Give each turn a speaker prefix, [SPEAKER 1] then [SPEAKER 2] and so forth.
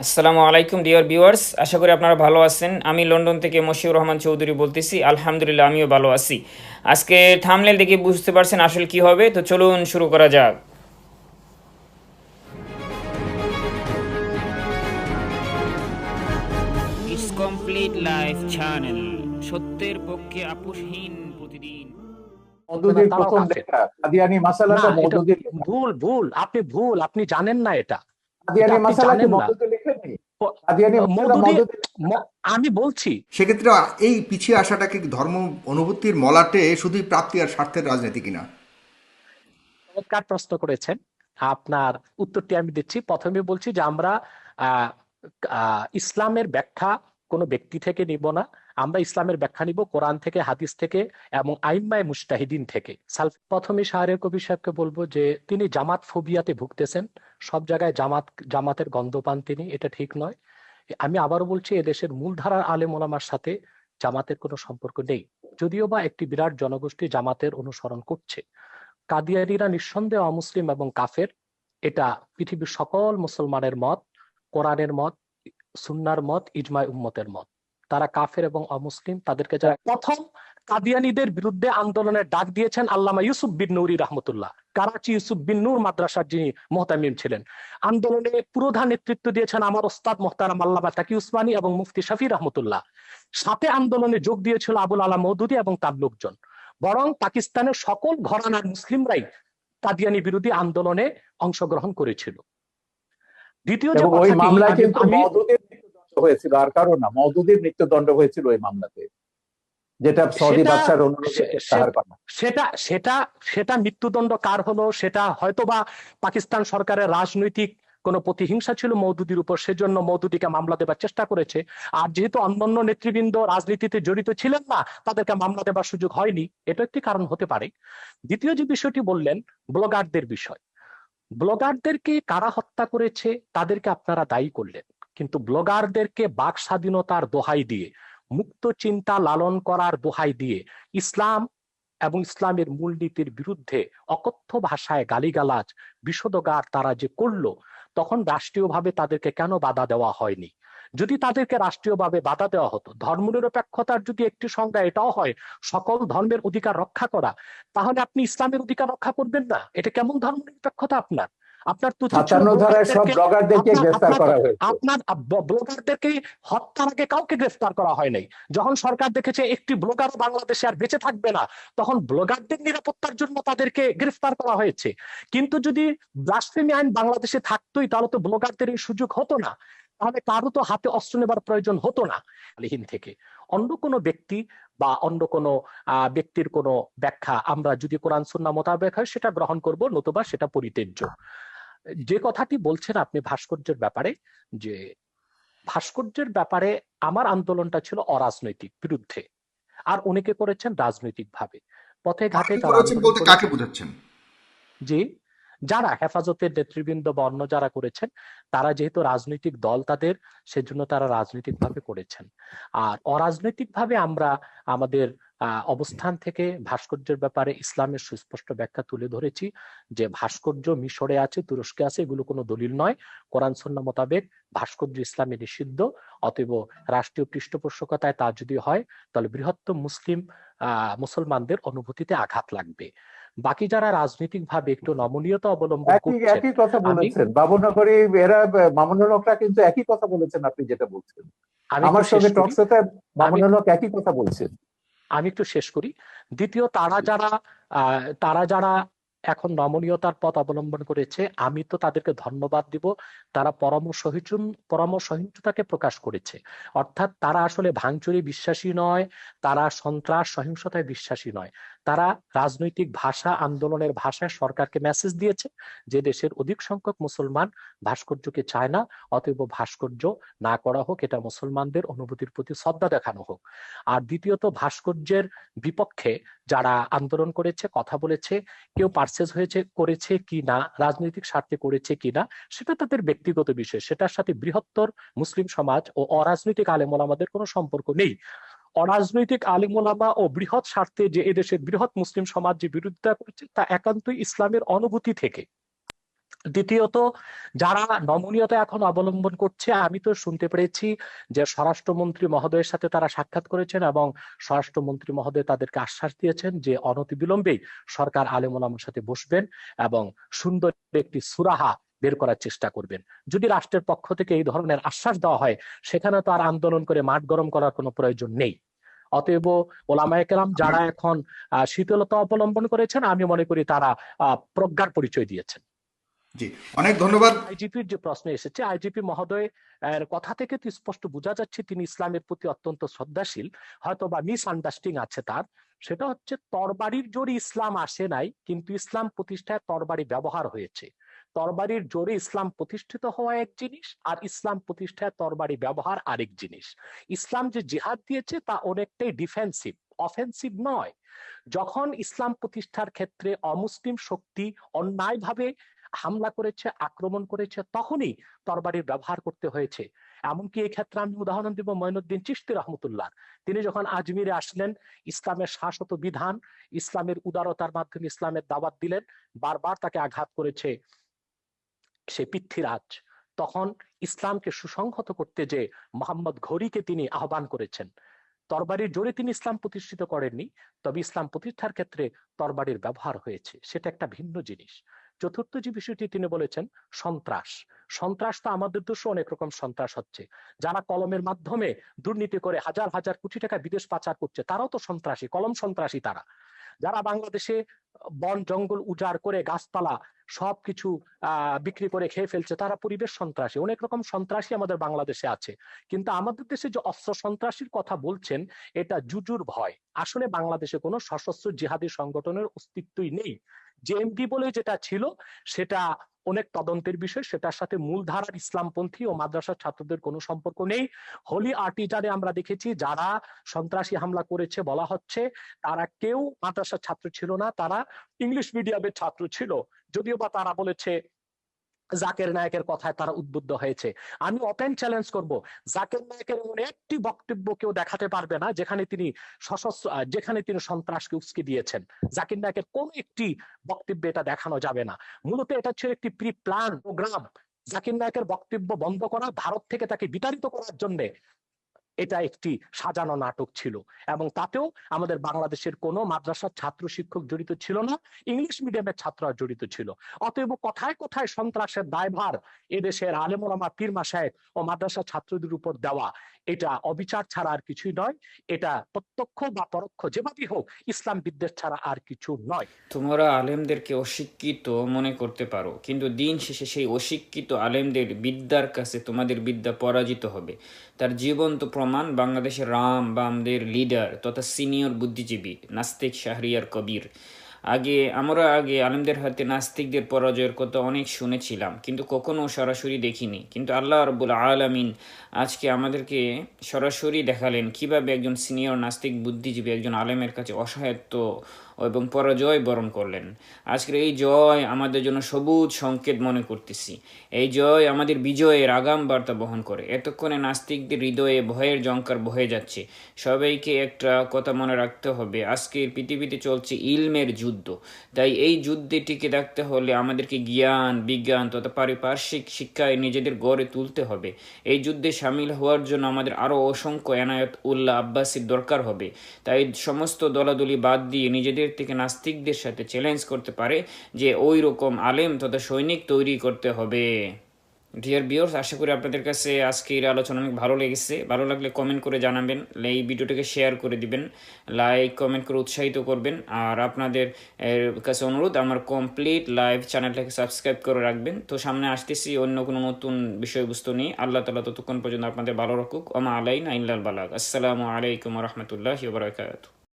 [SPEAKER 1] আসসালামু আলাইকুম dear viewers. আশা করি আপনারা ভালো আছেন। আমি লন্ডন থেকে মশিউর রহমান চৌধুরী বলতেছি। আলহামদুলিল্লাহ আমিও ভালো আছি। আজকে থামনেল দেখে বুঝতে পারছেন আসলে কি হবে তো চলুন শুরু করা যাক। ইটস কমপ্লিট লাইফ চ্যানেল সত্যের পক্ষে আপোষহীন প্রতিদিন।
[SPEAKER 2] মওদুদির প্রথম
[SPEAKER 3] কাফের।
[SPEAKER 2] লেখা মাসালাটা
[SPEAKER 3] না, এটা
[SPEAKER 2] মওদুদির লেখা।
[SPEAKER 3] ভুল ভুল আপনি ভুল আপনি জানেন না এটা। আমি বলছি।
[SPEAKER 4] সেক্ষেত্রে এই পিছিয়ে আসাটাকে কি ধর্ম অনুভূতির মলাটে শুধুই প্রাপ্তি আর স্বার্থের রাজনীতি কিনা?
[SPEAKER 3] চমৎকার প্রশ্ন করেছেন। আপনার উত্তরটি আমি দিচ্ছি। প্রথমে বলছি যে আমরা আহ, আহ, ইসলামের ব্যাখ্যা কোনো ব্যক্তি থেকে নিব না। আমরা ইসলামের ব্যাখ্যা নিব কোরআন থেকে, হাদিস থেকে এবং আইম্মায় মুস্তাহিদিন থেকে। প্রথমে শাহরের কবি সাহেবকে বলব যে, তিনি জামাত ফোবিয়াতে ভুগতেছেন। সব জায়গায় জামাত, জামাতের গন্ধ পান তিনি, এটা ঠিক নয়। আমি আবারও বলছি, এদেশের মূলধারার আলেম ওলামার সাথে জামাতের কোনো সম্পর্ক নেই। যদিও বা একটি বিরাট জনগোষ্ঠী জামাতের অনুসরণ করছে। কাদিয়ারিরা নিঃসন্দেহ অমুসলিম এবং কাফের। এটা পৃথিবীর সকল মুসলমানের মত, কোরআনের মত, সুন্নার মত ইজমায় উম্মতের মত। তারা কাফের এবং অমুসলিম তাদেরকে যারা প্রথম কাদিয়ানিদের বিরুদ্ধে আন্দোলনের ডাক দিয়েছেন আল্লামা ইউসুফ বিন নুরি রহমতুল্লাহ। কারাচি ইউসুফ বিন নূর মাদ্রাসার যিনি মোহতামিম ছিলেন। আন্দোলনে পুরোধা নেতৃত্ব দিয়েছেন আমার ওস্তাদ মোহতারাম আল্লামা তাকি উসমানী এবং মুফতি শাফি রহমতুল্লাহ। সাথে আন্দোলনে যোগ দিয়েছিল আবুল আলা মৌদুদি এবং তার লোকজন। বরং পাকিস্তানের সকল ঘরানার মুসলিমরাই কাদিয়ানি বিরোধী আন্দোলনে অংশগ্রহণ করেছিল। দ্বিতীয় যে
[SPEAKER 2] কিন্তু মৃত্যুদণ্ড হয়েছিল। আর কারও না মওদুদির মৃত্যুদণ্ড হয়েছিল ওই মামলাতে যেটা সৌদি বাদশার অনুরোধে
[SPEAKER 3] সেটা সেটা সেটা মৃত্যুদণ্ড কার হলো? সেটা হয়তোবা পাকিস্তান সরকারের রাজনৈতিক কোনো প্রতিহিংসা ছিল মৌদুদির উপর সেজন্য মৌদুদিকে মামলা দেবার চেষ্টা করেছে। আর যেহেতু অন্যান্য নেতৃবৃন্দ রাজনীতিতে জড়িত ছিলেন না তাদেরকে মামলা দেবার সুযোগ হয়নি এটা একটি কারণ হতে পারে। দ্বিতীয় যে বিষয়টি বললেন ব্লগারদের বিষয়। ব্লগারদেরকে কারা হত্যা করেছে তাদেরকে আপনারা দায়ী করলেন। কিন্তু ব্লগারদেরকে বাক স্বাধীনতার দোহাই দিয়ে, মুক্ত চিন্তা লালন করার দোহাই দিয়ে ইসলাম এবং ইসলামের মূলনীতির বিরুদ্ধে অকথ্য ভাষায় গালিগালাজ, বিশদগার তারা যে করল, তখন রাষ্ট্রীয়ভাবে তাদেরকে কেন বাধা দেওয়া হয়নি? যদি তাদেরকে রাষ্ট্রীয়ভাবে বাধা দেওয়া হতো, ধর্মনিরপেক্ষতার যদি একটি সংজ্ঞা এটাও হয়, সকল ধর্মের অধিকার রক্ষা করা, তাহলে আপনি ইসলামের অধিকার রক্ষা করবেন না? এটা কেমন ধর্মনিরপেক্ষতা আপনার? আপনার
[SPEAKER 2] সাতান্ন ধারায় সব
[SPEAKER 3] ব্লগারদেরকে-
[SPEAKER 2] ব্লগারদেরকে
[SPEAKER 3] আপনার-
[SPEAKER 2] গ্রেফতার করা হয়েছে।
[SPEAKER 3] আপনার ব্লগারদেরকে হত্যার আগে কাউকে গ্রেফতার করা হয় নাই। যখন সরকার দেখেছে একটি ব্লগার বাংলাদেশে আর বেঁচে থাকবে না তখন ব্লগারদের নিরাপত্তার জন্য তাদেরকে গ্রেফতার করা হয়েছে। কিন্তু যদি আইন বাংলাদেশে থাকতোই তাহলে তো ব্লগারদের এই সুযোগ হতো না। তাহলে কারও তো হাতে অস্ত্র নেবার প্রয়োজন হতো না। আলিহীন থেকে। অন্য কোনো ব্যক্তি বা অন্য কোনো আহ, ব্যক্তির কোনো ব্যাখ্যা আমরা যদি কোরআন সুন্না মোতাবেক হয় সেটা গ্রহণ করব নতুবা সেটা পরিত্যাজ্য। যে কথাটি বলছেন আপনি ভাস্কর্যের ব্যাপারে যে ভাস্কর্যের ব্যাপারে আমার আন্দোলনটা ছিল অরাজনৈতিক বিরুদ্ধে। আর অনেকে করেছেন রাজনৈতিক ভাবে পথে ঘাটে
[SPEAKER 4] কাকে বোঝাচ্ছেন?
[SPEAKER 3] জি যারা হেফাজতের নেতৃবৃন্দ বা অন্য যারা করেছেন তারা যেহেতু রাজনৈতিক দল তাদের সেজন্য তারা রাজনৈতিক ভাবে করেছেন। আর অরাজনৈতিক ভাবে আমরা আমাদের অবস্থান থেকে ভাস্কর্যের ব্যাপারে ইসলামের সুস্পষ্ট ব্যাখ্যা তুলে ধরেছি যে ভাস্কর্য মিশরে আছে তুরস্কে আছে এগুলো কোনো দলিল নয়। কোরআন সন্না মোতাবেক ভাস্কর্য ইসলামে নিষিদ্ধ অতএব রাষ্ট্রীয় পৃষ্ঠপোষকতায় তা যদি হয় তাহলে বৃহত্তম মুসলিম মুসলমানদের অনুভূতিতে আঘাত লাগবে। বাকি যারা রাজনৈতিক ভাবে একটু নমনীয়তা অবলম্বন করছেন
[SPEAKER 2] একই কথা বলেছেন। বাবুনগরী এরা মামুনুল হকরা কিন্তু একই কথা বলেছেন আপনি যেটা বলছেন। আমার সঙ্গে
[SPEAKER 3] করি।
[SPEAKER 2] টকশোতে মামুনুল হক একই কথা বলছেন।
[SPEAKER 3] আমি একটু শেষ করি। দ্বিতীয় তারা যারা আহ, তারা যারা এখন নমনীয়তার পথ অবলম্বন করেছে আমি তো তাদেরকে ধন্যবাদ দিব। তারা পরামর্শ পরামর্শহীনতাকে প্রকাশ করেছে। অর্থাৎ তারা আসলে ভাঙচুরি বিশ্বাসী নয় তারা সন্ত্রাস সহিংসতায় বিশ্বাসী নয়। তারা রাজনৈতিক ভাষা আন্দোলনের ভাষায় সরকারকে মেসেজ দিয়েছে যে দেশের অধিক সংখ্যক মুসলমান ভাস্কর্যকে চায় না, অতএব ভাস্কর্য না করা হোক, এটা মুসলমানদের অনুভূতির প্রতি শ্রদ্ধা দেখানো হোক। আর দ্বিতীয়ত, ভাস্কর্যের বিপক্ষে যারা আন্দোলন করেছে, কথা বলেছে, কেউ পার্সেস হয়েছে, করেছে কি না, রাজনৈতিক স্বার্থে করেছে কি না, সেটা তাদের ব্যক্তিগত বিষয়। সেটার সাথে বৃহত্তর মুসলিম সমাজ ও অরাজনৈতিক আলেমোলামাদের কোনো সম্পর্ক নেই। অরাজনৈতিক আলিমোলামা ও বৃহৎ স্বার্থে যে এদেশের বৃহৎ মুসলিম সমাজ যে বিরোধিতা করছে, তা একান্তই ইসলামের অনুভূতি থেকে। দ্বিতীয়ত, যারা নমনীয়তা এখন অবলম্বন করছে, আমি তো শুনতে পেরেছি যে স্বরাষ্ট্রমন্ত্রী মহোদয়ের সাথে তারা সাক্ষাৎ করেছেন এবং স্বরাষ্ট্রমন্ত্রী মহোদয় তাদেরকে আশ্বাস দিয়েছেন যে অনতিবিলম্বেই সরকার আলেমুলামার সাথে বসবেন এবং সুন্দর একটি সুরাহা বের করার চেষ্টা করবেন। যদি রাষ্ট্রের পক্ষ থেকে এই ধরনের আশ্বাস দেওয়া হয় সেখানে তো আর আন্দোলন করে মাঠ গরম করার কোনো প্রয়োজন নেই। অতএব ওলামায়ে কেরাম যারা এখন শীতলতা অবলম্বন করেছেন আমি মনে করি তারা প্রজ্ঞার পরিচয় দিয়েছেন।
[SPEAKER 4] জি অনেক ধন্যবাদ।
[SPEAKER 3] আইজিপির যে প্রশ্ন এসেছে আইজিপি মহোদয় এর কথা থেকে তো স্পষ্ট বোঝা যাচ্ছে তিনি ইসলামের প্রতি অত্যন্ত শ্রদ্ধাশীল। হয়তো বা মিস আন্ডারস্ট্যান্ডিং আছে তার। সেটা হচ্ছে তরবারির জোরে ইসলাম আসে নাই কিন্তু ইসলাম প্রতিষ্ঠায় তরবারি ব্যবহার হয়েছে। তরবারির জোরে ইসলাম প্রতিষ্ঠিত হওয়া এক জিনিস আর ইসলাম প্রতিষ্ঠায় তরবারি ব্যবহার আরেক জিনিস। ইসলাম যে জিহাদ দিয়েছে তা অনেকটাই ডিফেন্সিভ অফেন্সিভ নয়। যখন ইসলাম প্রতিষ্ঠার ক্ষেত্রে অমুসলিম শক্তি অন্যায়ভাবে হামলা করেছে, আক্রমণ করেছে, তখনই তরবারির ব্যবহার করতে হয়েছে। এমনকি এই ক্ষেত্রে আমি উদাহরণ দিব মঈনুদ্দিন চিশতি রহমতুল্লাহ তিনি যখন আজমিরে আসলেন, ইসলামের শাশ্বত বিধান, ইসলামের উদারতার মাধ্যমে ইসলামের দাওয়াত দিলেন, বারবার তাকে আঘাত করেছে। সে পৃথ্বীরাজ। তখন ইসলামকে সুসংহত করতে যে মোহাম্মদ ঘড়িকে তিনি আহ্বান করেছেন। তরবারির জোরে তিনি ইসলাম প্রতিষ্ঠিত করেননি, তবে ইসলাম প্রতিষ্ঠার ক্ষেত্রে তরবারির ব্যবহার হয়েছে। সেটা একটা ভিন্ন জিনিস। চতুর্থ যে বিষয়টি তিনি বলেছেন, সন্ত্রাস। সন্ত্রাস তো আমাদের দেশে অনেক রকম সন্ত্রাস হচ্ছে। যারা কলমের মাধ্যমে দুর্নীতি করে হাজার হাজার কোটি টাকা বিদেশ পাচার করছে, তারাও তো সন্ত্রাসী, কলম সন্ত্রাসী তারা। যারা বাংলাদেশে বন, জঙ্গল উজাড় করে গাছপালা সবকিছু আহ বিক্রি করে খেয়ে ফেলছে, তারা পরিবেশ সন্ত্রাসী। অনেক রকম সন্ত্রাসী আমাদের বাংলাদেশে আছে। কিন্তু আমাদের দেশে যে অস্ত্র সন্ত্রাসীর কথা বলছেন, এটা জুজুর ভয়। আসলে বাংলাদেশে কোনো সশস্ত্র জিহাদি সংগঠনের অস্তিত্বই নেই। জেএমডি বলে যেটা ছিল, সেটা অনেক তদন্তের বিষয়, সেটার সাথে মূলধারার ইসলামপন্থী ও মাদ্রাসার ছাত্রদের কোনো সম্পর্ক নেই। হোলি আর্টিজারে আমরা দেখেছি, যারা সন্ত্রাসী হামলা করেছে বলা হচ্ছে, তারা কেউ মাদ্রাসার ছাত্র ছিল না, তারা ইংলিশ মিডিয়ামের ছাত্র ছিল। যদিও বা তারা বলেছে জাকের নায়কের কথায় তারা উদ্বুদ্ধ হয়েছে। আমি ওপেন চ্যালেঞ্জ করব। জাকের নায়কের এমন একটি বক্তব্য কেউ দেখাতে পারবে না, যেখানে তিনি সশস্ত্র যেখানে তিনি সন্ত্রাসকে উস্কে দিয়েছেন। জাকির নায়কের কোন একটি বক্তব্যে এটা দেখানো যাবে না। মূলত এটা ছিল একটি প্রি প্ল্যান প্রোগ্রাম জাকির নায়কের বক্তব্য বন্ধ করা, ভারত থেকে তাকে বিতাড়িত করার জন্য এটা একটি সাজানো নাটক ছিল। এবং তাতেও আমাদের বাংলাদেশের কোনো মাদ্রাসার ছাত্র শিক্ষক জড়িত ছিল না, ইংলিশ মিডিয়ামের ছাত্ররা জড়িত ছিল। অতএব কোথায় কোথায় সন্ত্রাসের দায়ভার এদেশের আলেমোলামা পীরমা সাহেব ও মাদ্রাসা ছাত্রদের উপর দেওয়া, এটা অবিচার ছাড়া আর কিছুই নয়। এটা প্রত্যক্ষ বা পরোক্ষ যেভাবেই হোক, ইসলাম বিদ্বেষ ছাড়া আর কিছু নয়।
[SPEAKER 1] তোমরা আলেমদেরকে অশিক্ষিত মনে করতে পারো, কিন্তু দিন শেষে সেই অশিক্ষিত আলেমদের বিদ্যার কাছে তোমাদের বিদ্যা পরাজিত হবে। তার জীবন্ত প্রমাণ বাংলাদেশের রাম বামদের লিডার তথা সিনিয়র বুদ্ধিজীবী নাস্তিক শাহরিয়ার কবির। আগে, আমরা আগে আলমদের হাতে নাস্তিকদের পরাজয়ের কথা অনেক শুনেছিলাম, কিন্তু কখনো সরাসরি দেখিনি। কিন্তু আল্লাহ রব্বুল আলামিন আজকে আমাদেরকে সরাসরি দেখালেন কীভাবে একজন সিনিয়র নাস্তিক বুদ্ধিজীবী একজন আলেমের কাছে অসহায়ত্ব এবং পরাজয় বরণ করলেন। আজকের এই জয় আমাদের জন্য সবুজ সংকেত মনে করতেছি। এই জয় আমাদের বিজয়ের আগাম বার্তা বহন করে। এতক্ষণে নাস্তিকদের হৃদয়ে ভয়ের জঙ্কার বহে যাচ্ছে। সবাইকে একটা কথা মনে রাখতে হবে। আজকের পৃথিবীতে চলছে ইলমের যুদ্ধ। তাই এই যুদ্ধে টিকে থাকতে হলে আমাদেরকে জ্ঞান, বিজ্ঞান তথা পারিপার্শ্বিক শিক্ষায় নিজেদের গড়ে তুলতে হবে। এই যুদ্ধে সামিল হওয়ার জন্য আমাদের আরও অসংখ্য এনায়ত উল্লাহ আব্বাসীর দরকার হবে। তাই সমস্ত দলাদলি বাদ দিয়ে নিজেদের থেকে নাস্তিকদের সাথে চ্যালেঞ্জ করতে পারে যে ওই রকম আলেম তথা সৈনিক তৈরি করতে হবে। ডিয়ার বিয়র্স আশা করি আপনাদের কাছে আজকের আলোচনা অনেক ভালো লেগেছে। ভালো লাগলে কমেন্ট করে জানাবেন এই ভিডিওটাকে শেয়ার করে দিবেন লাইক কমেন্ট করে উৎসাহিত করবেন। আর আপনাদের কাছে অনুরোধ, আমার কমপ্লিট লাইভ চ্যানেলটাকে সাবস্ক্রাইব করে রাখবেন। তো সামনে আসতেছি অন্য কোনো নতুন বিষয়বস্তু নিয়ে। আল্লাহ তালা ততক্ষণ পর্যন্ত আপনাদের ভালো রাখুক। আমা আলাইন আইল্লাল বালাক আসসালামু আলাইকুম রহমতুল্লাহ বারাকাতু